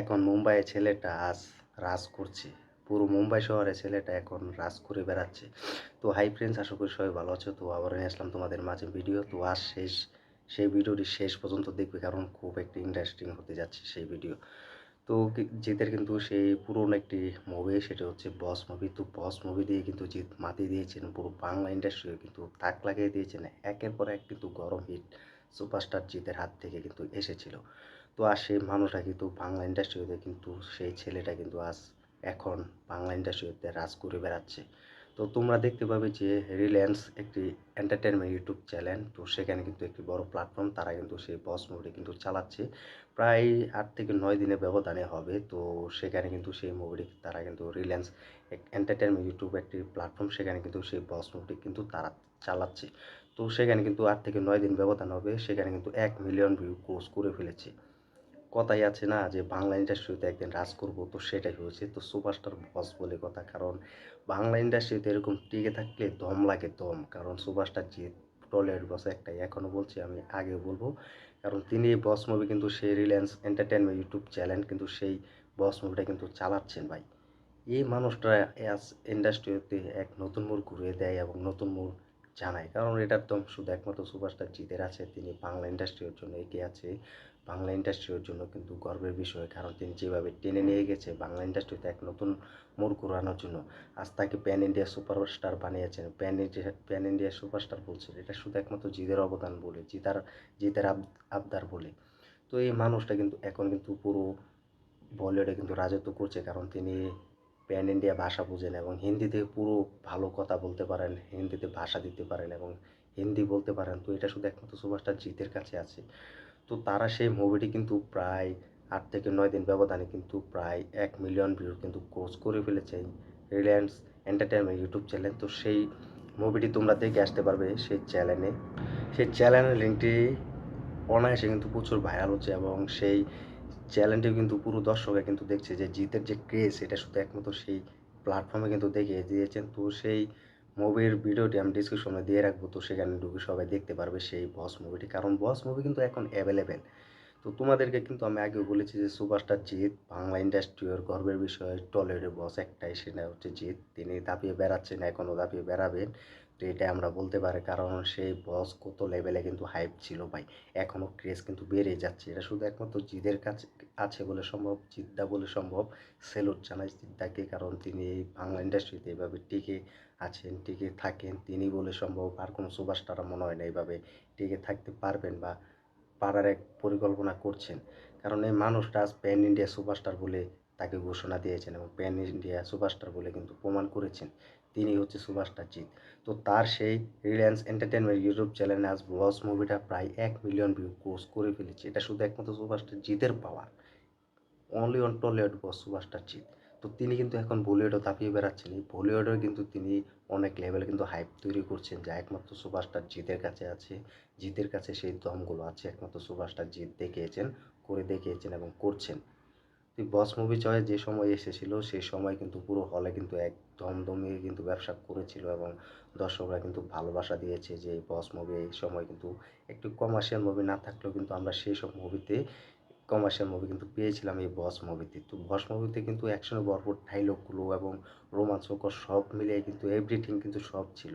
এখন মুম্বাইয়ে ছেলেটা আজ রাজ করছে। পুরো মুম্বাই শহরে ছেলেটা এখন রাজ করে বেড়াচ্ছে। তো হাই ফ্রেন্ডস, আশা করি সবাই ভালো আছো। তো আবার নিয়ে আসলাম তোমাদের মাঝে ভিডিও। তো আজ শেষ, সেই ভিডিওটি শেষ পর্যন্ত দেখবে, কারণ খুব একটি ইন্টারেস্টিং হতে যাচ্ছে সেই ভিডিও। তো জিতের কিন্তু সেই পুরনো একটি মুভি সেটা হচ্ছে বস মুভি তো বস মুভি দিয়ে কিন্তু জিত মাতিয়ে দিয়েছেন, পুরো বাংলা ইন্ডাস্ট্রি কিন্তু তাক লাগিয়ে দিয়েছেন। একের পর এক কিন্তু গরম হিট সুপারস্টার জিতের হাত থেকে কিন্তু এসেছিল। তো আর সেই মানুষটা কিন্তু বাংলা ইন্ডাস্ট্রিতে কিন্তু সেই ছেলেটা কিন্তু আজ এখন বাংলা ইন্ডাস্ট্রিতে রাজ করে বেড়াচ্ছে। তো তোমরা দেখতে পাবে যে রিলায়েন্স একটি এন্টারটেনমেন্ট ইউটিউব চ্যানেল তো সেখানে কিন্তু একটি বড় প্ল্যাটফর্ম তারা কিন্তু সেই বস মুভিটি কিন্তু চালাচ্ছে। প্রায় আট থেকে নয় দিনের ব্যবধানে হবে, তো সেখানে কিন্তু সেই মুভিটি তারা কিন্তু রিলায়েন্স এন্টারটেনমেন্ট ইউটিউব একটি প্ল্যাটফর্ম সেখানে কিন্তু সেই বস মুভিটি কিন্তু তারা চালাচ্ছে। তো সেখানে কিন্তু আট থেকে নয় দিন ব্যবধান হবে, সেখানে কিন্তু এক মিলিয়ন ভিউ কোর্স করে ফেলেছে। কথাই আছে না যে বাংলা ইন্ডাস্ট্রিতে একদিন রাজ করব, তো সেটাই হয়েছে। তো সুপারস্টার বস বলে কথা, কারণ বাংলা ইন্ডাস্ট্রিতে এরকম টিকে থাকলে দম লাগে দম। কারণ সুপারস্টার যে টলিউড বস একটাই এখনও বলছি আমি আগে বলব। কারণ তিনি বস মুভি কিন্তু সেই রিলায়েন্স এন্টারটেনমেন্ট ইউটিউব চ্যানেল কিন্তু সেই বস মুভিটা কিন্তু চালাচ্ছেন ভাই। এই মানুষটা ইন্ডাস্ট্রিতে এক নতুন মোড় ঘুরিয়ে দেয় এবং নতুন মোড় জানায় কারণ এটার দম শুধু একমাত্র সুপারস্টার জিতের আছে, তিনি বাংলা ইন্ডাস্ট্রির জন্য এগিয়ে আছে। বাংলা ইন্ডাস্ট্রির জন্য কিন্তু গর্বের বিষয়, কারণ তিনি যেভাবে টেনে নিয়ে গেছে বাংলা ইন্ডাস্ট্রিতে এক নতুন মোড় ঘোরানোর জন্য। আজ তাকে প্যান ইন্ডিয়া সুপারস্টার বানিয়েছেন। Pan India pan India superstar বলছেন এটা শুধু একমাত্র জিতের অবদান বলে, জিতার, জিতের আব- আবদার বলে। তো এই মানুষটা কিন্তু এখন কিন্তু পুরো বলিউডে কিন্তু রাজত্ব করছে, কারণ তিনি প্যান ইন্ডিয়া ভাষা বুঝেন এবং হিন্দিতে পুরো ভালো কথা বলতে পারেন, হিন্দিতে ভাষা দিতে পারেন এবং হিন্দি বলতে পারেন। তো এটা শুধু একমাত্র সুপারস্টার জিতের কাছে আছে। তো তারা সেই মুভিটি কিন্তু প্রায় আট থেকে নয় দিন ব্যবধানে কিন্তু প্রায় এক মিলিয়ন ভিউ কিন্তু কোর্স করে ফেলেছে রিলায়েন্স এন্টারটেনমেন্ট ইউটিউব চ্যানেল তো সেই মুভিটি তোমরা দেখে আসতে পারবে সেই চ্যানেলে সেই চ্যানেলের লিঙ্কটি অনায়াসে কিন্তু প্রচুর ভাইরাল হচ্ছে এবং সেই চ্যানেলটি কিন্তু পুরো দর্শকরা কিন্তু দেখছে যে জিতের যে ক্রেজ এটা শুধু একমাত্র সেই প্ল্যাটফর্মে কিন্তু দেখিয়ে দিয়েছেন। তো সেই মুভির ভিডিওটি আমি ডিসক্রিপশনে দিয়ে রাখব, তো সেখানে ঢুকে সবাই দেখতে পারবে সেই বস মুভিটি কারণ বস মুভি কিন্তু এখন অ্যাভেলেবেল তো তোমাদেরকে কিন্তু আমি আগেও বলেছি যে সুপারস্টার জিৎ, বাংলা ইন্ডাস্ট্রির গর্বের বিষয় টলিউডের বস একটাই, সেটা হচ্ছে জিৎ। তিনি দাপিয়ে বেড়াচ্ছেন এখনও দাপিয়ে বেড়াবেন। তো এটা আমরা বলতে পারি। কারণ সেই বস কত লেভেলে কিন্তু হাইপ ছিল ভাই। এখনও ক্রেজ কিন্তু বেড়ে যাচ্ছে। এটা শুধু একমাত্র জিদের কাছে আছে বলে সম্ভব, জিদ্দা বলে সম্ভব। সেলুট জানাই জিদ্দাকে কারণ তিনি এই বাংলা ইন্ডাস্ট্রিতে এভাবে টিকে আছেন, টিকে থাকেন তিনি বলে সম্ভব। আর কোনো সুপারস্টাররা মনে হয় না এইভাবে টিকে থাকতে পারবেন বা পারার এক পরিকল্পনা করছেন। কারণ এই মানুষটা আজ প্যান ইন্ডিয়া সুপারস্টার বলে তাকে ঘোষণা দিয়েছেন এবং প্যান ইন্ডিয়া সুপারস্টার বলে কিন্তু প্রমাণ করেছেন। তিনি হচ্ছে সুপারস্টার জিৎ। তো তার সেই রিলায়েন্স এন্টারটেনমেন্ট ইউটিউব চ্যানেলে আজ বস মুভিটা প্রায় এক মিলিয়ন ভিউ কোর্স করে ফেলেছে। এটা শুধু একমাত্র সুপারস্টার জিতের power. Only on Tollywood boss superstar Jeet. তো তিনি কিন্তু এখন বলিউডও তাপিয়ে বেড়াচ্ছেন। এই বলিউডেও কিন্তু তিনি অনেক লেভেলে কিন্তু হাইপ তৈরি করছেন যা একমাত্র সুপারস্টার জিতের কাছে আছে। জিতের কাছে সেই দমগুলো আছে। একমাত্র সুপারস্টার জিত দেখিয়েছেন, করে দেখিয়েছেন এবং করছেন। তুই বস মুভি চয়ে যে সময় এসেছিল সেই সময় কিন্তু পুরো হলে কিন্তু এক দমদমিয়ে কিন্তু ব্যবসা করেছিল এবং দর্শকরা কিন্তু ভালোবাসা দিয়েছে যে বস মুভি এই সময় কিন্তু একটু কমার্শিয়াল মুভি না থাকলেও কিন্তু আমরা সেই সব মুভিতে কমার্শিয়াল মুভি কিন্তু পেয়েছিলাম এই বস মুভিতে তো বস মুভিতে কিন্তু অ্যাকশনে ভরপুর ডাইলগগুলো এবং রোমাঞ্চকর সব মিলিয়ে কিন্তু এভরিথিং কিন্তু সব ছিল।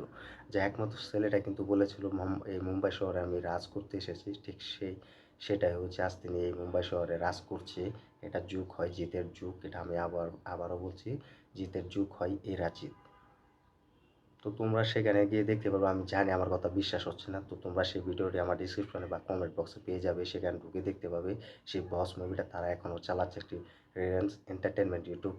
যা একমাত্র ছেলেটা কিন্তু বলেছিল এই মুম্বাই শহরে আমি রাজ করতে এসেছি, ঠিক সেই সেটাই হচ্ছে আজ তিনি এই মুম্বাই শহরে রাজ করছে। এটা যুগ হয় জিতের যুগ, এটা আমি আবার, আবারও বলছি, জিতের যুগ হয় এরা জিত। তো তোমরা সেখানে গিয়ে দেখতে পারবে, আমি জানি আমার কথা বিশ্বাস হচ্ছে না, তো তোমরা সেই ভিডিওটি আমার ডিসক্রিপশনে বা কমেন্ট বক্সে পেয়ে যাবে, সেখানে ঢুকে দেখতে পাবে, সেই বস মুভিটা তারা এখনও চালাচ্ছে একটি রিলায়েন্স এন্টারটেনমেন্ট ইউটিউব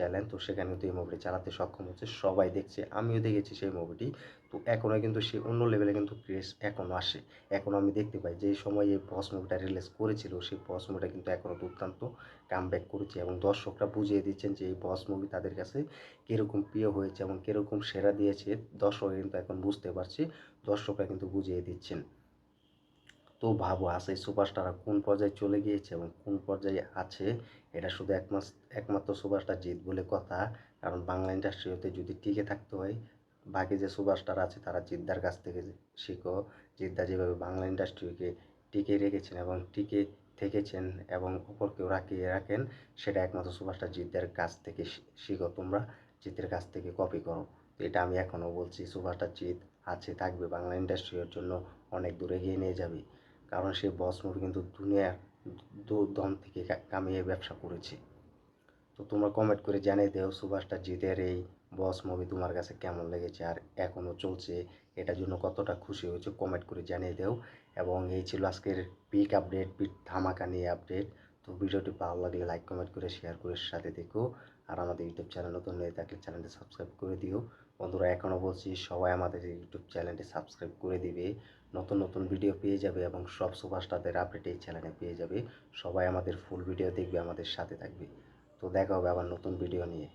চ্যানেল তো সেখানে কিন্তু এই মুভিটি চালাতে সক্ষম হচ্ছে। সবাই দেখছে, আমিও দেখেছি সেই মুভিটি তো এখনও কিন্তু সে অন্য লেভেলে কিন্তু ক্রেজ এখনও আসে। এখনও আমি দেখতে পাই যে সময় এই বস মুভিটা রিলিজ করেছিল, সেই বস মুভিটা কিন্তু এখনও দুর্দান্ত কাম ব্যাক করেছে এবং দর্শকরা বুঝিয়ে দিচ্ছেন যে এই বস মুভি তাদের কাছে কীরকম প্রিয় হয়েছে এবং কীরকম সেরা দিয়েছে। দর্শক কিন্তু এখন বুঝতে পারছে, দর্শকরা কিন্তু বুঝিয়ে দিচ্ছেন। তো ভাবো এই সুপারস্টাররা কোন পর্যায়ে চলে গিয়েছে এবং কোন পর্যায়ে আছে? এটা শুধু একমাত্র একমাত্র সুপারস্টার জিত বলে কথা। কারণ বাংলা ইন্ডাস্ট্রিতে যদি টিকে থাকতে হয়, বাকি যে সুপারস্টার আছে তারা জিদ্দার কাছ থেকে শিখো। জিদ্দা যেভাবে বাংলা ইন্ডাস্ট্রিকে টিকে রেখেছেন এবং টিকে থেকেছেন এবং উপর কেউ রাখিয়ে রাখেন, সেটা একমাত্র সুপারস্টার জিতের কাছ থেকে শিখো। তোমরা জিতের কাছ থেকে কপি করো। তো এটা আমি এখনও বলছি সুপারস্টার জিত, আছে, থাকবে। বাংলা ইন্ডাস্ট্রির জন্য অনেক দূরে এগিয়ে নিয়ে যাবে। কারণ সে বস মুভি কিন্তু দুনিয়ার দু- দম থেকে কামিয়ে ব্যবসা করেছে। তো তোমরা কমেন্ট করে জানিয়ে দেও, সুভাষটা জিতের এই বস মুভি তোমার কাছে কেমন লেগেছে আর এখনও চলছে, এটার জন্য কতটা খুশি হয়েছে কমেন্ট করে জানিয়ে দেও। এবং এই ছিল আজকের পিক আপডেট পিক ধামাকা নিয়ে আপডেট তো ভিডিওটি ভালো লাগলে লাইক কমেন্ট করে শেয়ার করে সাথে দেখো আর আমাদের ইউটিউব চ্যানেল নতুন হয়ে থাকলে চ্যানেলটি সাবস্ক্রাইব করে দিও। বন্ধুরা, এখনও বলছি, সবাই আমাদের ইউটিউব চ্যানেলটি সাবস্ক্রাইব করে দিবে। নতুন নতুন ভিডিও পেয়ে যাবে এবং সব সুপারস্টারদের আপডেট এই চ্যানেলে পেয়ে যাবে। সবাই আমাদের ফুল ভিডিও দেখবে, আমাদের সাথে থাকবে। তো দেখা হবে আবার নতুন ভিডিও নিয়ে।